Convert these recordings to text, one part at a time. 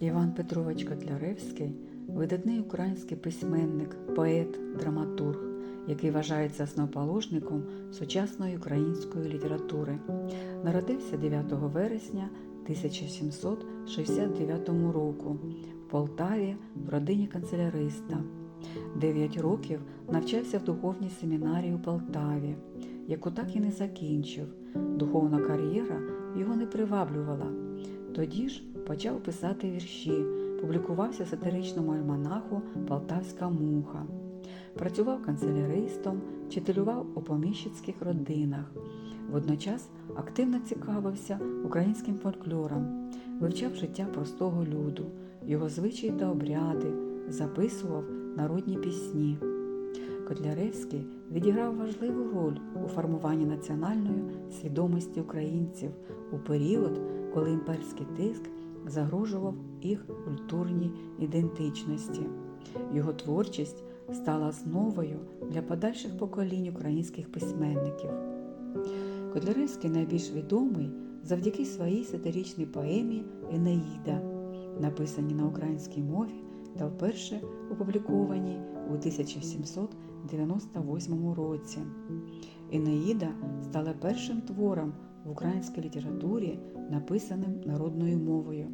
Іван Петрович Котляревський видатний український письменник, поет, драматург, який вважається основоположником сучасної української літератури. Народився 9 вересня 1769 року в Полтаві в родині канцеляриста. Дев'ять років навчався в духовній семінарії у Полтаві, яку так і не закінчив. Духовна кар'єра його не приваблювала. Тоді ж почав писати вірші, публікувався в сатиричному альманаху Полтавська муха. Працював канцеляристом, вчителював у поміщицьких родинах. Водночас активно цікавився українським фольклором, вивчав життя простого люду, його звичаї та обряди, записував народні пісні. Котляревський відіграв важливу роль у формуванні національної свідомості українців у період, коли імперський тиск загрожував їх культурній ідентичності. Його творчість стала основою для подальших поколінь українських письменників. Котляревський найбільш відомий завдяки своїй сатиричній поемі Енеїда, написаній на українській мові та вперше опублікованій у 1798 році. Енеїда стала першим твором в українській літературі, написаним народною мовою.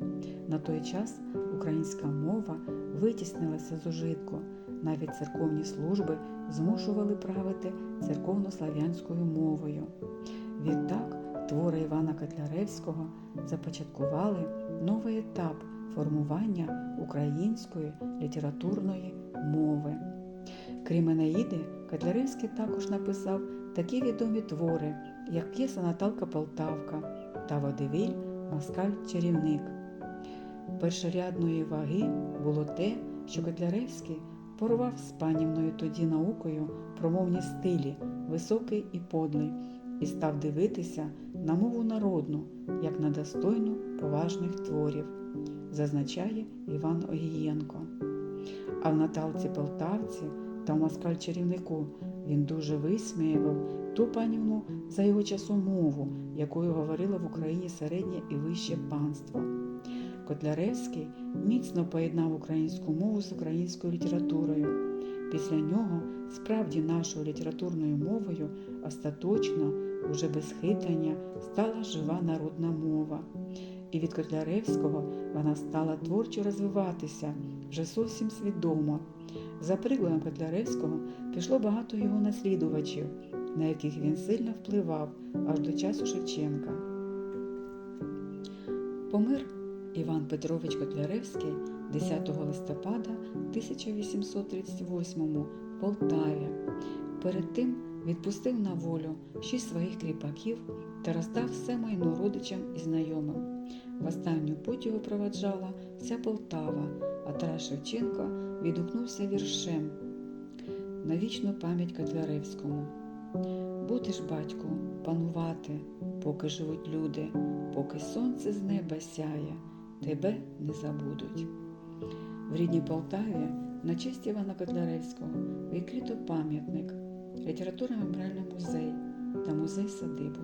На той час українська мова витіснилася з ужитку. Навіть церковні служби змушували правити церковнослав'янською мовою. Відтак твори Івана Котляревського започаткували новий етап формування української літературної мови. Крім Енеїди, Котляревський також написав такі відомі твори, як п'єса Наталка Полтавка та Водевіль Москаль-Чарівник. Першорядної ваги було те, що Котляревський порвав з панівною тоді наукою про мовні стилі, високий і подлий, і став дивитися на мову народну, як на достойну поважних творів, зазначає Іван Огієнко. А в Наталці Полтавці та Москаль чарівнику він дуже висміював ту панівну за його часу мову, якою говорило в Україні середнє і вище панство. Котляревський міцно поєднав українську мову з українською літературою. Після нього справді нашою літературною мовою остаточно, уже без хитання, стала жива народна мова. І від Котляревського вона стала творчо розвиватися вже зовсім свідомо. За прикладом Котляревського пішло багато його наслідувачів, на яких він сильно впливав аж до часу Шевченка. Помир Іван Петрович Котляревський 10 листопада 1838 в Полтаві. Перед тим відпустив на волю шість своїх кріпаків та роздав все майно родичам і знайомим. В останню путь його проведжала вся Полтава, а Тарас Шевченко відгукнувся віршем на вічну пам'ять Котляревському. Будеш, батьку, панувати, поки живуть люди, поки сонце з неба сяє, тебе не забудуть. В рідній Полтаві на честь Івана Котляревського відкрито пам'ятник, літературно меморіальний музей та музей садибу.